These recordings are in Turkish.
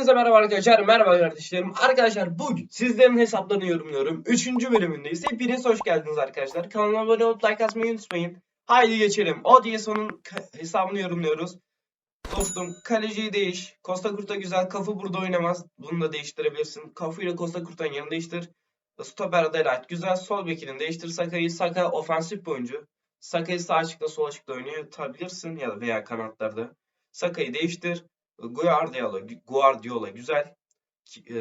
Hepinize merhaba arkadaşlar, merhaba kardeşlerim. Arkadaşlar bugün sizlerin hesaplarını yorumluyorum. Üçüncü bölümündeyiz. Hepiniz hoş geldiniz arkadaşlar. Kanalıma abone olup like atmayı unutmayın. Haydi geçelim. Odieson'un hesabını yorumluyoruz. Dostum kaleciyi değiş. Costa Curta güzel. Kafı burada oynamaz. Bunu da değiştirebilirsin. Kafı ile Costa Curta'nın yerini değiştir. Stoper Delight güzel. Sol bekini değiştir. Saka'yı. Saka ofansif bir oyuncu. Saka'yı sağ açıkta sol açıkta oynayabilirsin ya veya kanatlarda. Saka'yı değiştir. Guardiola, Guardiola güzel. E,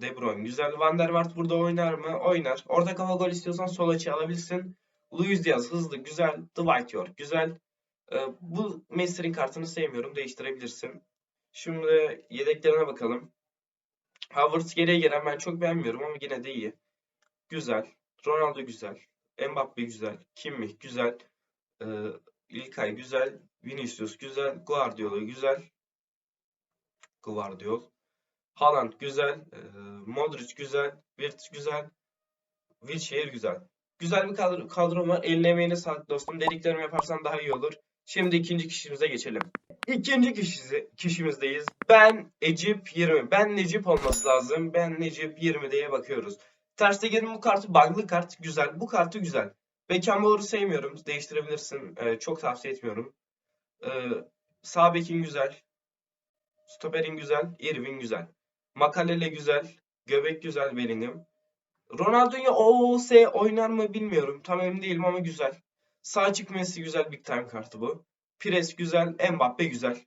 De Bruyne güzel. Van der Vaart burada oynar mı? Oynar. Orta kafa gol istiyorsan sol açı alabilirsin. Luis Diaz hızlı, güzel. Dwight York güzel. E, bu Messi'nin kartını sevmiyorum. Değiştirebilirsin. Şimdi yedeklerine bakalım. Havertz geriye gelen ben çok beğenmiyorum ama yine de iyi. Güzel. Ronaldo güzel. Mbappe güzel. Kimmich güzel. E, İlkay güzel. Vinicius güzel. Guardiola güzel. Guardiol. Haaland güzel. e, Modric güzel. Wirtz güzel. Wilshere güzel. Güzel bir kadro, kadrom var. Eline emeğine sağlık dostum. Dediklerimi yaparsan daha iyi olur. Şimdi ikinci kişimize geçelim. İkinci kişisi, kişimizdeyiz. Ben Ecip 20. Ben Necip olması lazım. Ben Necip 20 diye bakıyoruz. Terste gelin bu kartı bug'lı kart. Güzel. Bu kartı güzel. Beckenbauer'u sevmiyorum. Değiştirebilirsin. E, çok tavsiye etmiyorum. E, sağ bekin güzel. Stoper'in güzel, Irving güzel. Makalele güzel, Göbek güzel Bellingham. Ronaldinho OOS oynar mı bilmiyorum. Tam emin değilim ama güzel. Sağ açık Messi güzel big time kartı bu. Pires güzel, Mbappe güzel.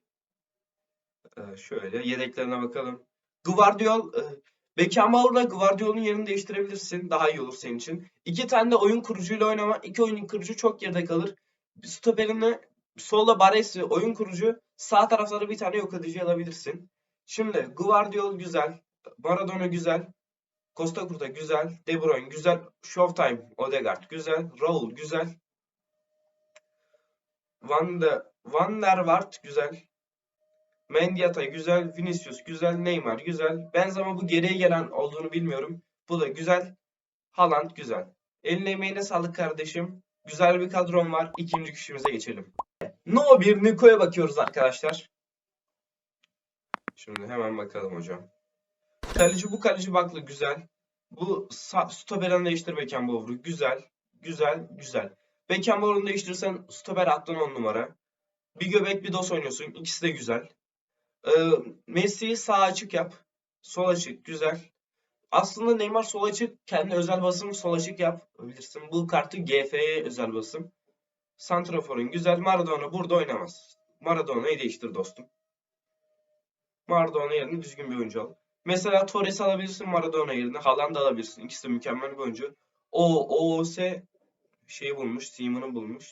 Ee, şöyle yedeklerine bakalım. Guardiol, e, Beckenbauer'la Guardiol'un yerini değiştirebilirsin. Daha iyi olur senin için. İki tane de oyun kurucuyla oynama. İki oyun kurucu çok geride kalır. Stoperine solda Baresi oyun kurucu. Sağ taraflara bir tane yok edici alabilirsin. Şimdi Guardiol güzel. Maradona güzel. Costa Curta güzel. De Bruyne güzel. Showtime Odegaard güzel. Raul güzel. Van, de, Van der Vaart güzel. Mendieta güzel. Vinicius güzel. Neymar güzel. Benzema bu geriye gelen olduğunu bilmiyorum. Bu da güzel. Haaland güzel. Eline emeğine sağlık kardeşim. Güzel bir kadron var. İkinci kişimize geçelim. No 1 Niko'ya bakıyoruz arkadaşlar. Şimdi hemen bakalım hocam. Kaleci bu kaleci baklı güzel. Bu stoper'ını değiştir Beckenbauer'u. Güzel. Güzel. Güzel. Beckenbauer'unu değiştirirsen stoper attın 10 numara. Bir göbek bir dos oynuyorsun. İkisi de güzel. Ee, Messi'yi sağ açık yap. Sol açık. Güzel. Aslında Neymar sol açık. Kendi özel basım sol açık yapabilirsin. Bu kartı GF'ye özel basım. Santrafor'un güzel. Maradona burada oynamaz. Maradona'yı değiştir dostum. Maradona yerine düzgün bir oyuncu al. Mesela Torres alabilirsin Maradona yerine. Haaland alabilirsin. İkisi de mükemmel bir oyuncu. O OOS şeyi bulmuş. Seaman'ı bulmuş.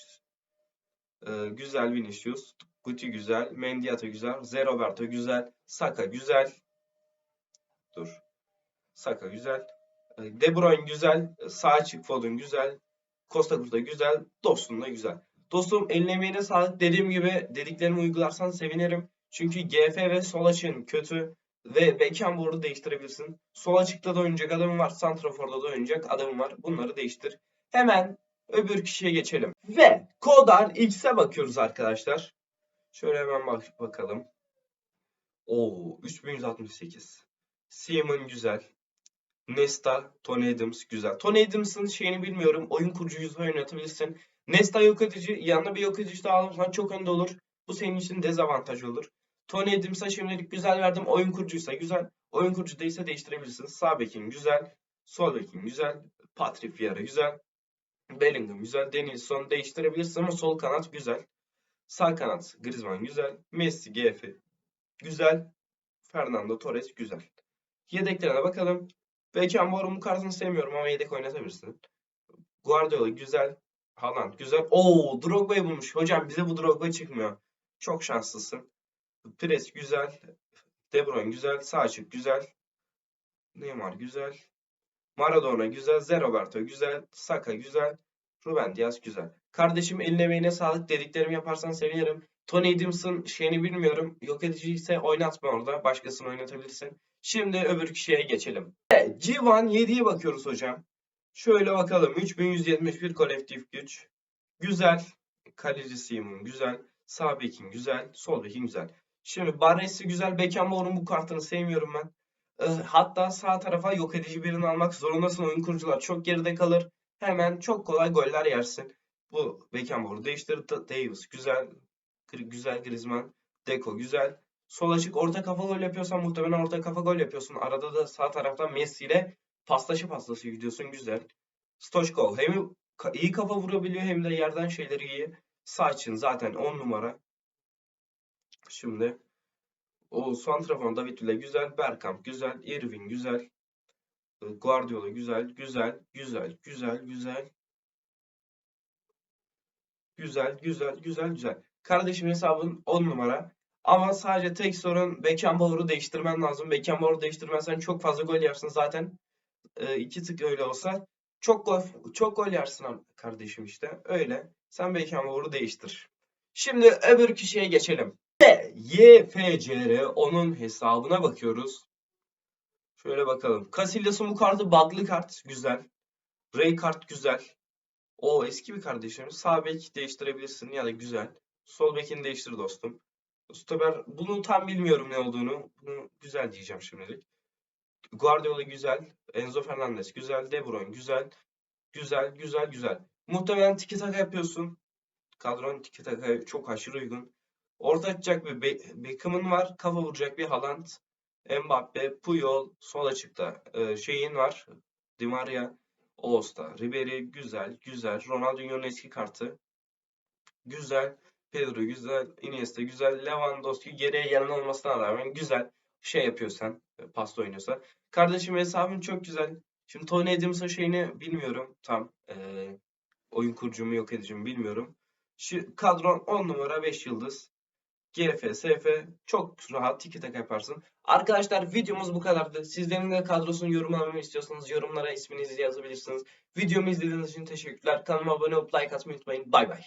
Ee, güzel Vinicius. Guti güzel. Mendieta güzel. Zé Roberto güzel. Saka güzel. Dur. Saka güzel. Ee, De Bruyne güzel. Sağ açık Foden güzel. Costa Curta güzel. Dostum da güzel. Dostum eline emeğine sağlık. Dediğim gibi dediklerimi uygularsan sevinirim. Çünkü GF ve sol açığın kötü ve Beckenbauer'u değiştirebilirsin. Sol açıkta da oynayacak adamın var. Santrafor'da da oynayacak adamın var. Bunları değiştir. Hemen öbür kişiye geçelim. Ve Kodar X'e bakıyoruz arkadaşlar. Şöyle hemen bak bakalım. Oo 3168. Seaman güzel. Nesta, Tony Adams güzel. Tony Adams'ın şeyini bilmiyorum. Oyun kurucu yüzü oynatabilirsin. Nesta yok edici. Yanına bir yok edici daha alırsan çok önde olur. Bu senin için dezavantaj olur. Tony Adams'a şimdilik güzel verdim. Oyun kurucuysa güzel. Oyun kurucu değilse değiştirebilirsin. Sağ bekin güzel. Sol bekin güzel. Patrick Vieira güzel. Bellingham güzel. Denilson değiştirebilirsin ama sol kanat güzel. Sağ kanat Griezmann güzel. Messi GF güzel. Fernando Torres güzel. Yedeklerine bakalım. Beckenbauer'un bu kartını sevmiyorum ama yedek oynatabilirsin. Guardiola güzel. Haaland güzel. Oo Drogba'yı bulmuş. Hocam bize bu Drogba çıkmıyor. Çok şanslısın. Pires güzel. De Bruyne güzel. Sağ açık güzel. Neymar güzel. Maradona güzel. Zé Roberto güzel. Saka güzel. Ruben Dias güzel. Kardeşim eline emeğine sağlık dediklerimi yaparsan sevinirim. Tony Adams'ın şeyini bilmiyorum. Yok edici ise oynatma orada. Başkasını oynatabilirsin. Şimdi öbür kişiye geçelim. Civan 7'ye bakıyoruz hocam. Şöyle bakalım. 3171 kolektif güç. Güzel. Kaleci Simon güzel. Sağ bekin güzel. Sol bekin güzel. Şimdi Barres'i güzel. Beckenbauer'un bu kartını sevmiyorum ben. Ee, hatta sağ tarafa yok edici birini almak zorundasın. Oyun kurucular çok geride kalır. Hemen çok kolay goller yersin. Bu Beckenbauer'u değiştir. Da- Davis güzel. Güzel Griezmann. Deco güzel. Sol açık orta kafa gol yapıyorsan muhtemelen orta kafa gol yapıyorsun. Arada da sağ taraftan Messi ile paslaşa paslaşa gidiyorsun. Güzel. Stoichkov hem iyi kafa vurabiliyor hem de yerden şeyleri iyi. Sağ için zaten 10 numara. Şimdi o Santrafor David Villa güzel. Bergkamp güzel. Irving güzel. e, Guardiola güzel. Güzel. Güzel. Güzel. Güzel. Güzel. Güzel. Güzel. Güzel. Kardeşim hesabın 10 numara. Ama sadece tek sorun Beckenbauer'u değiştirmen lazım. Beckenbauer'u değiştirmezsen çok fazla gol yersin zaten. E, iki tık öyle olsa çok gol çok gol yersin kardeşim işte. Öyle. Sen Beckenbauer'u değiştir. Şimdi öbür kişiye geçelim. Ve YFCR onun hesabına bakıyoruz. Şöyle bakalım. Casillas'ın bu kartı bug'lı kart. Güzel. Ray kart güzel. O eski bir kardeşim. Sağ değiştirebilirsin ya da güzel. Sol bekini değiştir dostum. Stoper bunu tam bilmiyorum ne olduğunu. Bunu güzel diyeceğim şimdilik. Guardiola güzel. Enzo Fernandez güzel. De Bruyne güzel. Güzel, güzel, güzel. Muhtemelen tiki taka yapıyorsun. Kadron tiki taka çok aşırı uygun. Orta açacak bir Be Beckham'ın var. Kafa vuracak bir Haaland. Mbappe, Puyol, sol açıkta e, şeyin var. Di Maria, Oğuz'da. Ribery güzel, güzel. Ronaldinho'nun eski kartı. Güzel. Pedro güzel. Iniesta güzel. Lewandowski geriye yanın olmasına rağmen güzel. Şey yapıyorsan, e, pasta oynuyorsa. Kardeşim hesabın çok güzel. Şimdi Tony Adams'ın şeyini bilmiyorum tam. E, oyun kurucumu yok edicimi bilmiyorum. Şu kadron 10 numara 5 yıldız. GF, SF çok rahat tiki taka yaparsın. Arkadaşlar videomuz bu kadardı. Sizlerin de kadrosunu yorumlamamı istiyorsanız yorumlara isminizi yazabilirsiniz. Videomu izlediğiniz için teşekkürler. Kanalıma abone olup like atmayı unutmayın. Bay bay.